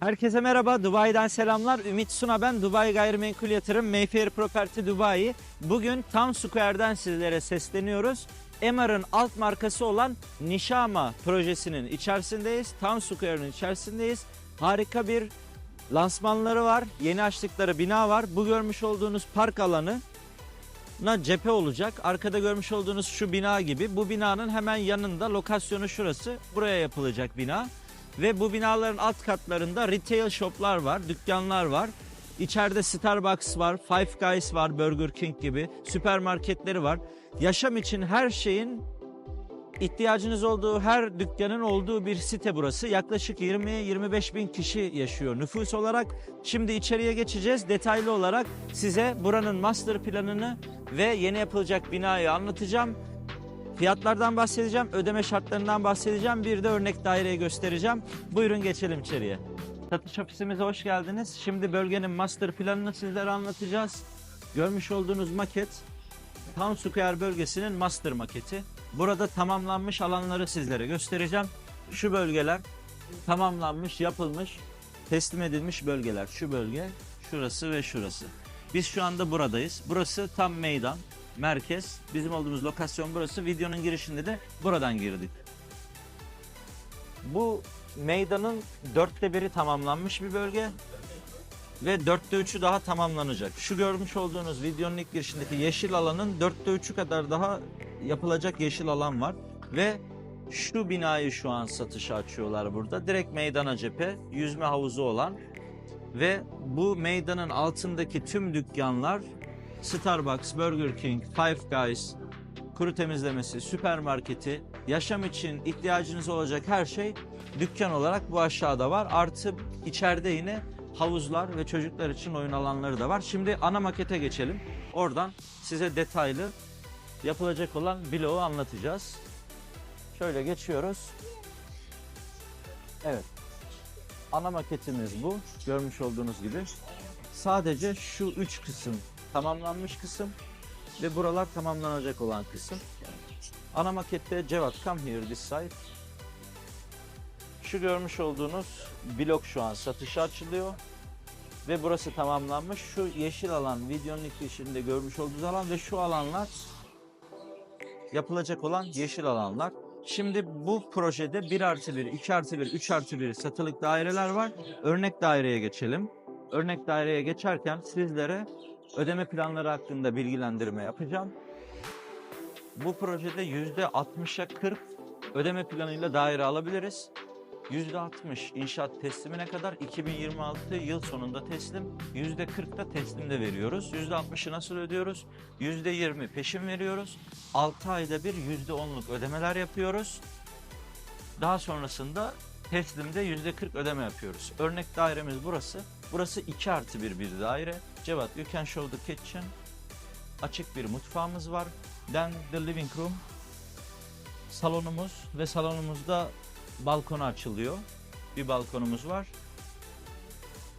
Herkese merhaba, Dubai'den selamlar. Ümit Suna ben, Dubai Gayrimenkul Yatırım, Mayfair Property Dubai. Bugün Town Square'den sizlere sesleniyoruz. Emar'ın alt markası olan Nişama projesinin içerisindeyiz. Town Square'ın içerisindeyiz. Harika bir lansmanları var. Yeni açtıkları bina var. Bu görmüş olduğunuz park alanı na cephe olacak. Arkada görmüş olduğunuz şu bina gibi. Bu binanın hemen yanında lokasyonu şurası. Buraya yapılacak bina. Ve bu binaların alt katlarında retail shoplar var, dükkanlar var. İçeride Starbucks var, Five Guys var, Burger King gibi süpermarketleri var. Yaşam için her şeyin ihtiyacınız olduğu her dükkanın olduğu bir site burası. Yaklaşık 20-25 bin kişi yaşıyor nüfus olarak. Şimdi içeriye geçeceğiz. Detaylı olarak size buranın master planını ve yeni yapılacak binayı anlatacağım. Fiyatlardan bahsedeceğim, ödeme şartlarından bahsedeceğim. Bir de örnek daireyi göstereceğim. Buyurun geçelim içeriye. Satış ofisimize hoş geldiniz. Şimdi bölgenin master planını sizlere anlatacağız. Görmüş olduğunuz maket Town Square bölgesinin master maketi. Burada tamamlanmış alanları sizlere göstereceğim. Şu bölgeler tamamlanmış, yapılmış, teslim edilmiş bölgeler. Şu bölge, şurası ve şurası. Biz şu anda buradayız. Burası tam meydan, merkez. Bizim olduğumuz lokasyon burası. Videonun girişinde de buradan girdik. Bu meydanın dörtte biri tamamlanmış bir bölge ve dörtte üçü daha tamamlanacak. Şu görmüş olduğunuz videonun ilk girişindeki yeşil alanın dörtte üçü kadar daha yapılacak yeşil alan var ve şu binayı şu an satışa açıyorlar burada. Direkt meydana cephe, yüzme havuzu olan ve bu meydanın altındaki tüm dükkanlar Starbucks, Burger King, Five Guys, kuru temizlemesi, süpermarketi, yaşam için ihtiyacınız olacak her şey dükkan olarak bu aşağıda var. Artı içeride yine havuzlar ve çocuklar için oyun alanları da var. Şimdi ana makete geçelim. Oradan size detaylı yapılacak olan bloğu anlatacağız. Şöyle geçiyoruz. Evet. Ana maketimiz bu. Görmüş olduğunuz gibi. Sadece şu üç kısım tamamlanmış kısım ve buralar tamamlanacak olan kısım. Ana makette Cevat come here this side. Şu görmüş olduğunuz blok şu an satışa açılıyor. Ve burası tamamlanmış. Şu yeşil alan, videonun ilk girişinde görmüş olduğunuz alan ve şu alanlar yapılacak olan yeşil alanlar. Şimdi bu projede 1 artı 1, 2 artı 1, 3 artı 1 satılık daireler var. Örnek daireye geçelim. Örnek daireye geçerken sizlere ödeme planları hakkında bilgilendirme yapacağım. Bu projede %60'a 40 ödeme planıyla daire alabiliriz. %60 inşaat teslimine kadar 2026 yıl sonunda teslim, %40 da teslimde veriyoruz. %60'ı nasıl ödüyoruz? %20 peşin veriyoruz. 6 ayda bir %10'luk ödemeler yapıyoruz. Daha sonrasında teslimde %40 ödeme yapıyoruz. Örnek dairemiz burası. Burası 2 artı 1 bir daire. Cevat, you can show the kitchen. Açık bir mutfağımız var. Then the living room. Salonumuz ve salonumuzda balkona açılıyor. Bir balkonumuz var.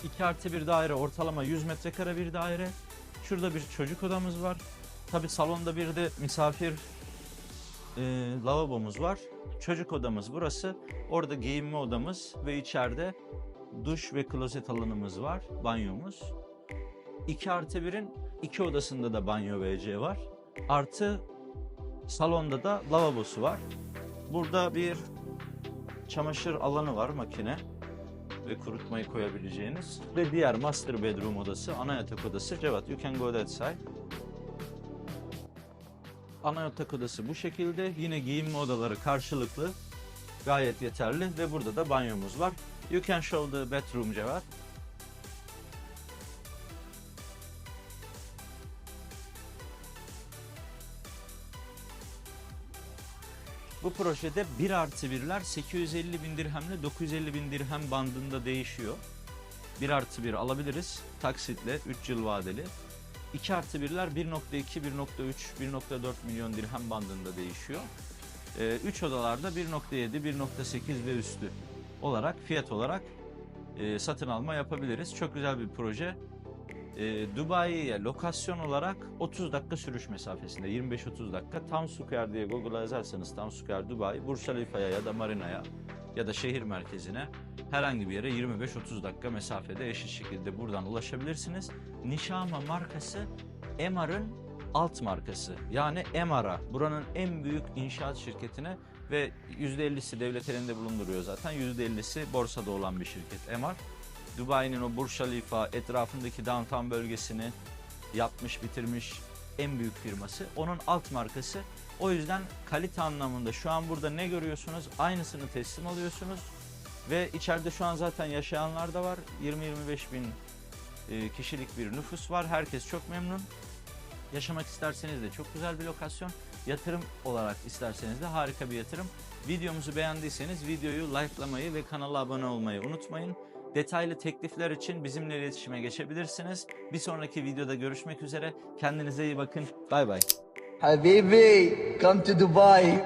2 artı bir daire ortalama 100 metrekare bir daire. Şurada bir çocuk odamız var. Tabi salonda bir de misafir e, lavabomuz var. Çocuk odamız burası. Orada giyinme odamız ve içeride duş ve klozet alanımız var. Banyomuz. 2 artı 1'in iki odasında da banyo WC var. Artı salonda da lavabosu var. Burada bir çamaşır alanı var makine ve kurutmayı koyabileceğiniz ve diğer master bedroom odası, ana yatak odası. Cevat, you can go that side. Ana yatak odası bu şekilde. Yine giyinme odaları karşılıklı. Gayet yeterli ve burada da banyomuz var. You can show the bedroom Cevat. Bu projede 1 artı 1'ler 850 bin dirhemle 950 bin dirhem bandında değişiyor. 1 artı 1 alabiliriz taksitle 3 yıl vadeli. 2 artı 1'ler 1.2, 1.3, 1.4 milyon dirhem bandında değişiyor. 3 odalarda 1.7, 1.8 ve üstü olarak fiyat olarak e, satın alma yapabiliriz. Çok güzel bir proje. E, Dubai'ye lokasyon olarak 30 dakika sürüş mesafesinde 25-30 dakika Town Square diye Google'a yazarsanız Town Square Dubai Burj Khalifa'ya ya da Marina'ya ya da şehir merkezine herhangi bir yere 25-30 dakika mesafede eşit şekilde buradan ulaşabilirsiniz. Nişama markası Emar'ın alt markası. Yani Emar'a buranın en büyük inşaat şirketine ve %50'si devlet elinde bulunduruyor zaten. %50'si borsada olan bir şirket Emar. Dubai'nin o Burj Khalifa etrafındaki downtown bölgesini yapmış bitirmiş en büyük firması. Onun alt markası. O yüzden kalite anlamında şu an burada ne görüyorsunuz aynısını teslim alıyorsunuz. Ve içeride şu an zaten yaşayanlar da var. 20-25 bin e, kişilik bir nüfus var. Herkes çok memnun. Yaşamak isterseniz de çok güzel bir lokasyon. Yatırım olarak isterseniz de harika bir yatırım. Videomuzu beğendiyseniz videoyu likelamayı ve kanala abone olmayı unutmayın. Detaylı teklifler için bizimle iletişime geçebilirsiniz. Bir sonraki videoda görüşmek üzere. Kendinize iyi bakın. Bay bay. Habibi, come to Dubai.